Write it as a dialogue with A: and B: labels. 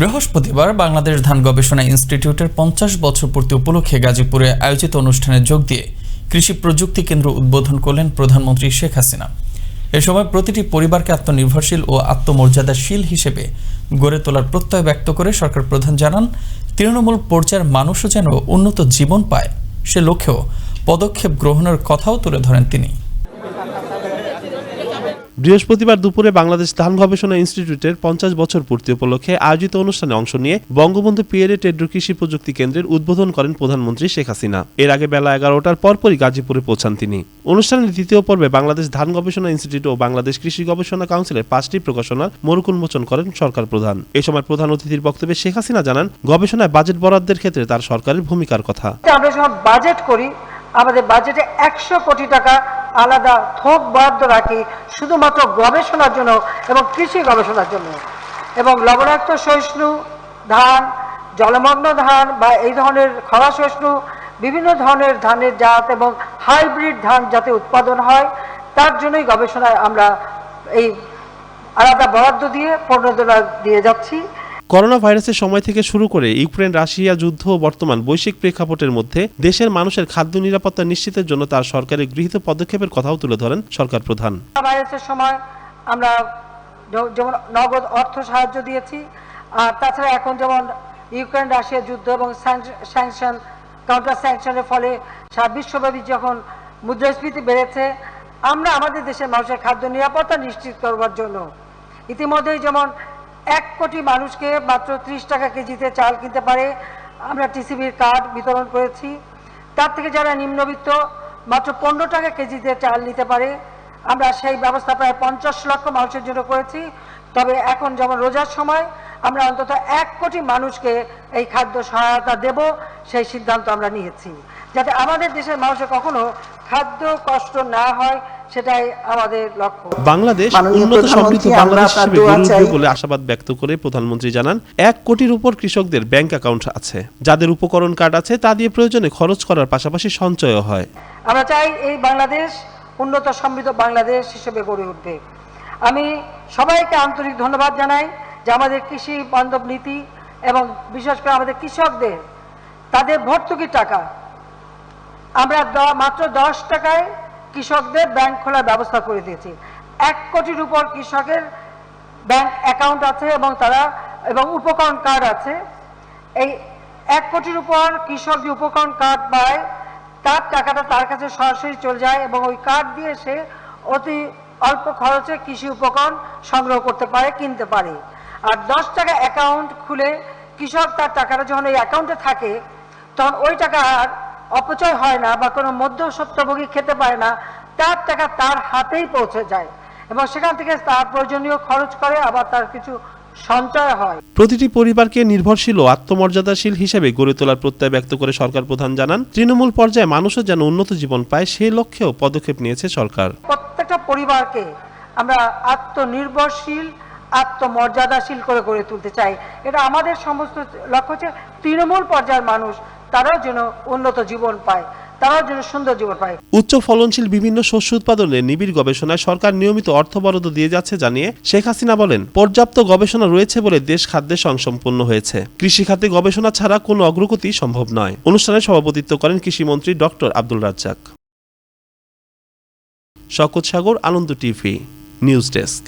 A: বৃহস্পতিবার বাংলাদেশ ধান গবেষণা ইনস্টিটিউটের পঞ্চাশ বছর পূর্তি উপলক্ষে গাজীপুরে আয়োজিত অনুষ্ঠানে যোগ দিয়ে কৃষি প্রযুক্তি কেন্দ্র উদ্বোধন করলেন প্রধানমন্ত্রী শেখ হাসিনা। এ সময় প্রতিটি পরিবারকে আত্মনির্ভরশীল ও আত্মমর্যাদাশীল হিসেবে গড়ে তোলার প্রত্যয় ব্যক্ত করে সরকার প্রধান জানান, তৃণমূল পর্যায়ের মানুষও যেন উন্নত জীবন পায়, সে লক্ষ্যেও পদক্ষেপ গ্রহণের কথাও তুলে ধরেন তিনি।
B: বৃহস্পতিবার দুপুরে বাংলাদেশ ধান গবেষণা ইনস্টিটিউটের পঞ্চাশ বছর পূর্তি উপলক্ষে আয়োজিত অনুষ্ঠানে অংশ নিয়ে বঙ্গবন্ধু পিএরএ টেড্রো কৃষি প্রযুক্তি কেন্দ্রের উদ্বোধন করেন প্রধানমন্ত্রী শেখ হাসিনা। এর আগে বেলা এগারোটার পরপরই গাজীপুরে পৌঁছান তিনি। অনুষ্ঠানের দ্বিতীয় পর্বে বাংলাদেশ ধান গবেষণা ইনস্টিটিউট ও বাংলাদেশ কৃষি গবেষণা কাউন্সিলের পাঁচটি প্রকাশনার মরুক উন্মোচন করেন সরকার প্রধান। এ সময় প্রধান অতিথির বক্তব্যে শেখ হাসিনা জানান, গবেষণায় বাজেট বরাদ্দের ক্ষেত্রে তার সরকারের ভূমিকার কথা।
C: আমরা যখন বাজেট করি, আমাদের বাজেটে একশো কোটি টাকা আলাদা থোক বরাদ্দ রাখি শুধুমাত্র গবেষণার জন্য এবং কৃষি গবেষণার জন্য। এবং লবণাক্ত সহিষ্ণু ধান, জলমগ্ন ধান বা এই ধরনের খরা সহিষ্ণু, বিভিন্ন ধরনের ধানের জাত এবং হাইব্রিড ধান যাতে উৎপাদন হয়, তার জন্যই গবেষণায় আমরা এই আলাদা বরাদ্দ দিয়ে প্রণোদনা দিয়ে যাচ্ছি।
B: করোনা ভাইরাসের সময় থেকে শুরু করে ইউক্রেন, রাশিয়া যুদ্ধ ও বর্তমান বৈশ্বিক প্রেক্ষাপটের মধ্যে দেশের মানুষের খাদ্য নিরাপত্তা নিশ্চিতের জন্য তার সরকারের গৃহীত পদক্ষেপের কথাও তুলে ধরেন সরকার প্রধান
C: ভাইরাসের সময় আমরা যেমন নগদ অর্থ সাহায্য দিয়েছি, আর তাছাড়া এখন যেমন ইউক্রেন, রাশিয়া যুদ্ধ এবং স্যাংশন কাউন্টার স্যাংশনের ফলে সারা বিশ্বব্যাপী যখন মুদ্রাস্ফীতি বেড়েছে, আমরা আমাদের দেশের মানুষের খাদ্য নিরাপত্তা নিশ্চিত করবার জন্য ইতিমধ্যেই যেমন এক কোটি মানুষকে মাত্র ত্রিশ টাকা কেজিতে চাল কিনতে পারে। আমরা টিসিবির কার্ড বিতরণ করেছি। তার থেকে যারা নিম্নবিত্ত, মাত্র পনেরো টাকা কেজিতে চাল নিতে পারে। আমরা সেই ব্যবস্থা প্রায় পঞ্চাশ লক্ষ মানুষের জন্য করেছি। তবে এখন যেমন রোজার সময়, আমরা অন্তত এক কোটি মানুষকে এই খাদ্য সহায়তা দেব, সেই সিদ্ধান্ত আমরা নিয়েছি। যাতে আমাদের দেশের মানুষের কখনো খাদ্য কষ্ট না হয় সেটাই আমাদের লক্ষ্য।
B: বাংলাদেশ উন্নত সমৃদ্ধ বাংলাদেশ হিসেবে গড়ে উঠবে বলে আশাবাদ ব্যক্ত করে প্রধানমন্ত্রী জানান এক কোটির উপর কৃষকদের ব্যাংক অ্যাকাউন্ট আছে। যাদের উপকরণ কার্ড আছে তা দিয়ে প্রয়োজনে খরচ করার পাশাপাশি সঞ্চয়ও হয়।
C: আমরা চাই এই বাংলাদেশ উন্নত সমৃদ্ধ বাংলাদেশ হিসেবে গড়ে উঠবে। আমি সবাইকে আন্তরিক ধন্যবাদ জানাই যে আমাদের কৃষি বান্ধব নীতি এবং বিশেষ করে আমাদের কৃষকদের তাদের ভর্তুকি টাকা। আমরা মাত্র দশ টাকায় কৃষকদের ব্যাংক খোলার ব্যবস্থা করে দিয়েছি। এক কোটির উপর কৃষকের ব্যাংক অ্যাকাউন্ট আছে এবং তারা, এবং উপকরণ কার্ড আছে। এই এক কোটির উপর কৃষক যে উপকরণ কার্ড পায়, তার টাকাটা তার কাছে সরাসরি চলে যায় এবং ওই কার্ড দিয়ে সে অতি অল্প খরচে কৃষি উপকরণ সংগ্রহ করতে পারে, কিনতে পারে। আর দশ টাকা অ্যাকাউন্ট খুলে কৃষক তার টাকাটা যখন ওই অ্যাকাউন্টে থাকে, তখন ওই টাকা আর অপচয় হয় না বা কোনো মধ্যস্বত্বভোগী খেতে পারে না তার টাকা তার হাতেই পৌঁছে যায় এবং সেখান থেকে তার প্রয়োজনীয় খরচ করে আবার তার কিছু সঞ্চয় হয়।
B: প্রতিটি পরিবারকে নির্ভরশীল ও আত্মমর্যাদাশীল হিসেবে গড়ে তোলার প্রত্যয় ব্যক্ত করে সরকার প্রধান জানান তৃণমূল পর্যায়ে মানুষও যেন উন্নত জীবন পায় সেই লক্ষ্যেও পদক্ষেপ নিয়েছে সরকার।
C: প্রত্যেকটা পরিবারকে আমরা আত্মনির্ভরশীল আত্মমর্যাদাশীল করে গড়ে তুলতে চাই। এটা আমাদের সমস্ত লক্ষ্য হচ্ছে তৃণমূল পর্যায়ের মানুষ তারাও যেন উন্নত জীবন পায়, তারাও যেন সুন্দর জীবন পায়।
B: উচ্চ ফলনশীল বিভিন্ন শস্য উৎপাদনে নিবিড় গবেষণায় সরকার নিয়মিত অর্থ বরাদ্দ দিয়ে যাচ্ছে জানিয়ে শেখ হাসিনা বলেন, পর্যাপ্ত গবেষণা রয়েছে বলে দেশ খাদ্যে সংসম্পন্ন হয়েছে। কৃষি খাতে গবেষণা ছাড়া কোনো অগ্রগতি সম্ভব নয়। অনুষ্ঠানে সভাপতিত্ব করেন কৃষিমন্ত্রী doctor Abdul Razzak. Shawkat Sagar, Ananda TV, news desk.